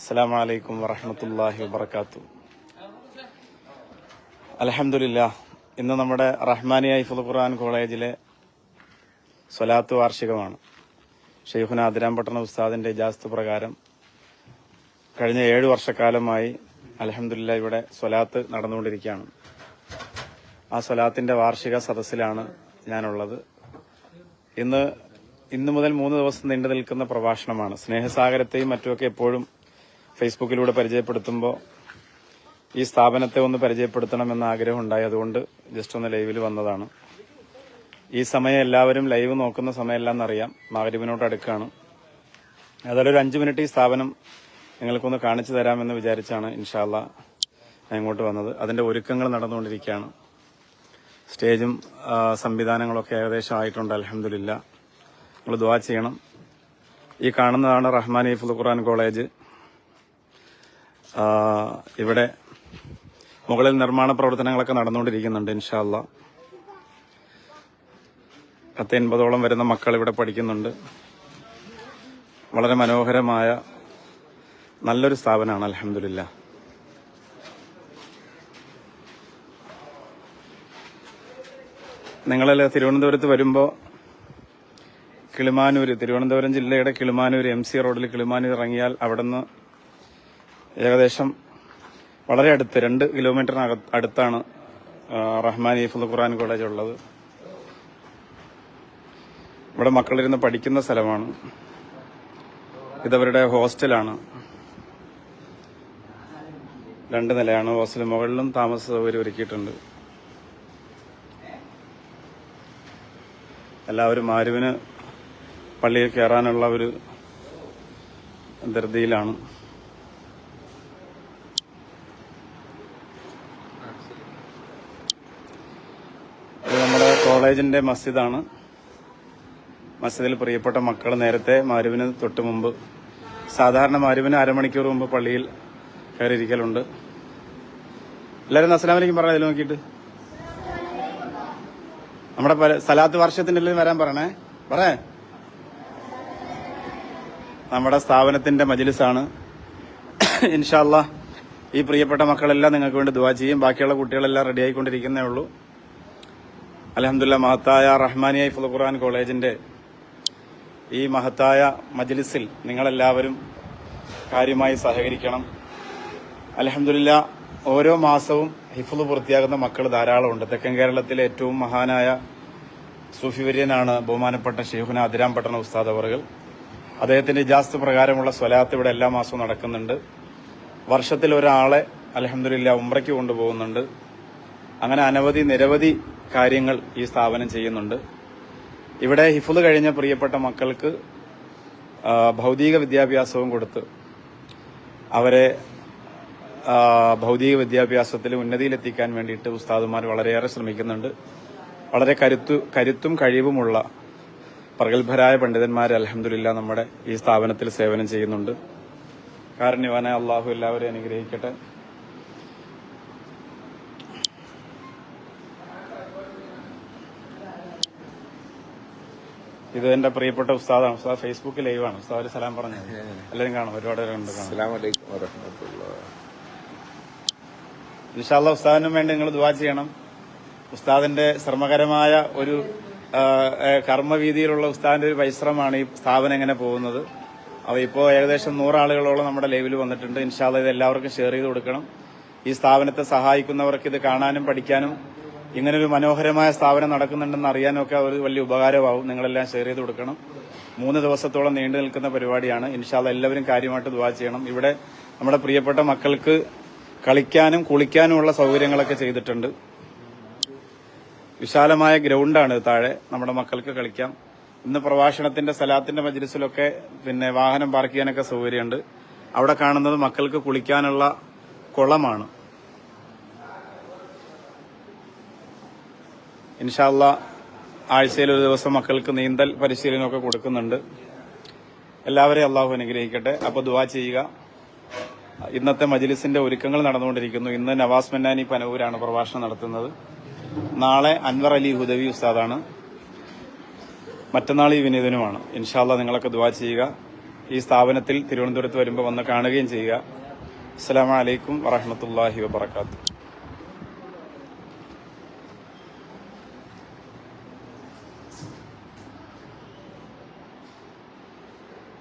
അസ്സാം വലൈക്കും വറഹമത്തല്ലാഹി വബർക്കാത്തു അലഹമില്ല ഇന്ന് നമ്മുടെ റഹ്മാനി ഐഫുൽ ഖുർആൻ കോളേജിലെ സ്വലാത്ത് വാർഷികമാണ്. ഷെയ്ഖുന അതിരാമ്പട്ടണ ഉസ്താദിന്റെ ഇജാസ്ത് പ്രകാരം കഴിഞ്ഞ ഏഴു വർഷക്കാലമായി അലഹമില്ല ഇവിടെ സ്വലാത്ത് നടന്നുകൊണ്ടിരിക്കുകയാണ്. ആ സ്വലാത്തിന്റെ വാർഷിക സദസ്സിലാണ് ഞാനുള്ളത്. ഇന്ന് ഇന്നു മുതൽ മൂന്ന് ദിവസം നീണ്ടു നിൽക്കുന്ന പ്രഭാഷണമാണ്. സ്നേഹസാഗരത്തെയും മറ്റുമൊക്കെ എപ്പോഴും ഫേസ്ബുക്കിലൂടെ പരിചയപ്പെടുത്തുമ്പോൾ ഈ സ്ഥാപനത്തെ ഒന്ന് പരിചയപ്പെടുത്തണമെന്ന ആഗ്രഹം ഉണ്ടായി അതുകൊണ്ട് ജസ്റ്റ് ഒന്ന് ലൈവിൽ വന്നതാണ്. ഈ സമയം എല്ലാവരും ലൈവ് നോക്കുന്ന സമയമല്ലെന്നറിയാം. മാഗരിബിനോട് അടുക്കാണ്. ഏതായാലും ഒരു അഞ്ച് മിനിറ്റ് ഈ സ്ഥാപനം നിങ്ങൾക്കൊന്ന് കാണിച്ചു തരാമെന്ന് വിചാരിച്ചാണ് ഇൻഷാല്ല ഞാൻ ഇങ്ങോട്ട് വന്നത്. അതിന്റെ ഒരുക്കങ്ങൾ നടന്നുകൊണ്ടിരിക്കുകയാണ്. സ്റ്റേജും സംവിധാനങ്ങളൊക്കെ ഏകദേശം ആയിട്ടുണ്ട്. അലഹമില്ല നിങ്ങൾ ദുവാ ചെയ്യണം. ഈ കാണുന്നതാണ് റഹ്മാൻ ഈഫുൽ ഖുർആൻ കോളേജ്. ഇവിടെ മുകളിൽ നിർമ്മാണ പ്രവർത്തനങ്ങളൊക്കെ നടന്നുകൊണ്ടിരിക്കുന്നുണ്ട് ഇൻഷാല്ല പത്ത് എൺപതോളം വരുന്ന മക്കൾ ഇവിടെ പഠിക്കുന്നുണ്ട്. വളരെ മനോഹരമായ നല്ലൊരു സ്ഥാപനമാണ് അലഹമില്ല നിങ്ങളെല്ലാം തിരുവനന്തപുരത്ത് വരുമ്പോൾ കിളിമാനൂർ തിരുവനന്തപുരം ജില്ലയുടെ കിളിമാനൂർ എം സി റോഡിൽ കിളിമാനൂർ ഇറങ്ങിയാൽ അവിടുന്ന് ഏകദേശം വളരെ അടുത്ത് രണ്ട് കിലോമീറ്ററിനക അടുത്താണ് റഹ്മാൻ ഈഫുൽ ഖുറാൻ കോളേജ് ഉള്ളത്. ഇവിടെ മക്കളിരുന്ന് പഠിക്കുന്ന സ്ഥലമാണ്. ഇതവരുടെ ഹോസ്റ്റലാണ്. രണ്ട് നിലയാണ് ഹോസ്റ്റൽ. മുകളിലും താമസ സൗകര്യം ഒരുക്കിയിട്ടുണ്ട്. എല്ലാവരും ആരുവിന് പള്ളിയിൽ കയറാനുള്ള ഒരു ധൃതിയിലാണ് ഇത് കോളേജിന്റെ മസ്ജിദാണ്. മസ്ജിദിൽ പ്രിയപ്പെട്ട മക്കൾ നേരത്തെ മാരുവിന് തൊട്ട് മുമ്പ് സാധാരണ മാരുവിന് അരമണിക്കൂർ മുമ്പ് പള്ളിയിൽ കയറിയിരിക്കലുണ്ട്. എല്ലാവരും അസ്സലാമലൈക്കും പറഞ്ഞ ഇതിൽ നോക്കിയിട്ട്. നമ്മുടെ സലാത്ത് വർഷത്തിന്റെ ഉള്ളിൽ വരാൻ പറയണേ. പറയേ. നമ്മുടെ സ്ഥാപനത്തിന്റെ മജിലിസാണ്. ഇൻഷാല്ല ഈ പ്രിയപ്പെട്ട മക്കളെല്ലാം നിങ്ങൾക്ക് വേണ്ടി ദുവാ ചെയ്യും. ബാക്കിയുള്ള കുട്ടികളെല്ലാം റെഡി ആയിക്കൊണ്ടിരിക്കുന്നേ ഉള്ളൂ. അലഹമുല്ല മഹത്തായ റഹ്മാനിയ ഫുൽ ഖുർആൻ കോളേജിന്റെ ഈ മഹത്തായ മജ്ലിസിൽ നിങ്ങളെല്ലാവരും കാര്യമായി സഹകരിക്കണം. അലഹമുല്ല ഓരോ മാസവും ഹിഫു പൂർത്തിയാകുന്ന മക്കൾ ധാരാളമുണ്ട്. തെക്കൻ കേരളത്തിലെ ഏറ്റവും മഹാനായ സൂഫി വര്യനാണ് ബഹുമാനപ്പെട്ട ഷെയ്ഖുന അതിരാം പട്ടണ ഉസ്താദ് അവറുകൾ. അദ്ദേഹത്തിന്റെ ഇജാസ്ത് പ്രകാരമുള്ള സ്വലാത്ത് ഇവിടെ എല്ലാ മാസവും നടക്കുന്നുണ്ട്. വർഷത്തിൽ ഒരാളെ അലഹമുല്ല ഉമ്രയ്ക്ക് കൊണ്ടുപോകുന്നുണ്ട്. അങ്ങനെ അനവധി നിരവധി കാര്യങ്ങൾ ഈ സ്ഥാപനം ചെയ്യുന്നുണ്ട്. ഇവിടെ ഹിഫുദ് കഴിഞ്ഞ പ്രിയപ്പെട്ട മക്കൾക്ക് ഭൗതിക വിദ്യാഭ്യാസവും കൊടുത്ത് അവരെ ഭൗതിക വിദ്യാഭ്യാസത്തിൽ ഉന്നതിയിലെത്തിക്കാൻ വേണ്ടിയിട്ട് ഉസ്താദുമാർ വളരെയേറെ ശ്രമിക്കുന്നുണ്ട്. വളരെ കരുത്തു കരുത്തും കഴിവുമുള്ള പ്രഗത്ഭരായ പണ്ഡിതന്മാർ അലഹമില്ല നമ്മുടെ ഈ സ്ഥാപനത്തിൽ സേവനം ചെയ്യുന്നുണ്ട്. കാരണവാന അള്ളാഹു എല്ലാവരെയും അനുഗ്രഹിക്കട്ടെ. ഇത് എന്റെ പ്രിയപ്പെട്ട ഉസ്താദാണ്. ഉസ്താദ് ഫേസ്ബുക്ക് ലൈവാണ് ഉസ്താദ് ഒരു സലാം പറഞ്ഞു എല്ലാവരും കാണും. ഒരുപാട് പേരുണ്ട് ഇൻഷാല്ല ഉസ്താദിനും വേണ്ടി നിങ്ങൾ ദുവാ ചെയ്യണം. ഉസ്താദിന്റെ ശ്രമകരമായ ഒരു കർമ്മവീതിയിലുള്ള ഉസ്താദിന്റെ ഒരു പരിശ്രമമാണ് ഈ സ്ഥാപനം എങ്ങനെ പോകുന്നത്. അവ ഇപ്പോൾ ഏകദേശം നൂറാളുകളോളം നമ്മുടെ ലൈവിൽ വന്നിട്ടുണ്ട്. ഇൻഷാല്ല ഇത് എല്ലാവർക്കും ഷെയർ ചെയ്ത് കൊടുക്കണം. ഈ സ്ഥാപനത്തെ സഹായിക്കുന്നവർക്ക് ഇത് കാണാനും പഠിക്കാനും ഇങ്ങനൊരു മനോഹരമായ സ്ഥാപനം നടക്കുന്നുണ്ടെന്ന് അറിയാനൊക്കെ ഒരു വലിയ ഉപകാരമാവും. നിങ്ങളെല്ലാം ഷെയർ ചെയ്ത് കൊടുക്കണം. മൂന്ന് ദിവസത്തോളം നീണ്ടു നിൽക്കുന്ന പരിപാടിയാണ്. ഇൻഷാല്ല എല്ലാവരും കാര്യമായിട്ട് ദുവാ ചെയ്യണം. ഇവിടെ നമ്മുടെ പ്രിയപ്പെട്ട മക്കൾക്ക് കളിക്കാനും കുളിക്കാനുമുള്ള സൗകര്യങ്ങളൊക്കെ ചെയ്തിട്ടുണ്ട്. വിശാലമായ ഗ്രൗണ്ടാണ് താഴെ. നമ്മുടെ മക്കൾക്ക് കളിക്കാം. ഇന്ന് പ്രഭാഷണത്തിന്റെ സ്ഥലത്തിന്റെ മജ്ലിസിലൊക്കെ പിന്നെ വാഹനം പാർക്ക് ചെയ്യാനൊക്കെ സൗകര്യമുണ്ട്. അവിടെ കാണുന്നത് മക്കൾക്ക് കുളിക്കാനുള്ള കുളമാണ്. ഇൻഷാല്ല ആഴ്ചയിൽ ഒരു ദിവസം മക്കൾക്ക് നീന്തൽ പരിശീലനമൊക്കെ കൊടുക്കുന്നുണ്ട്. എല്ലാവരെയും അള്ളാഹു അനുഗ്രഹിക്കട്ടെ. അപ്പോൾ ദുവാ ചെയ്യുക. ഇന്നത്തെ മജിലിസിന്റെ ഒരുക്കങ്ങൾ നടന്നുകൊണ്ടിരിക്കുന്നു. ഇന്ന് നവാസ് മന്നാനി പനവൂരാണ് പ്രഭാഷണം നടത്തുന്നത്. നാളെ അൻവർ അലി ഹുദവി ഉസ്താദാണ്. മറ്റന്നാൾ ഈ വിനീതനുമാണ്. ഇൻഷാല്ല നിങ്ങളൊക്കെ ദുവാ ചെയ്യുക. ഈ സ്ഥാപനത്തിൽ തിരുവനന്തപുരത്ത് വരുമ്പോൾ വന്ന് കാണുകയും ചെയ്യുക. അസ്സാം വലൈക്കും വറഹമത്തല്ലാഹി വബർക്കാത്തു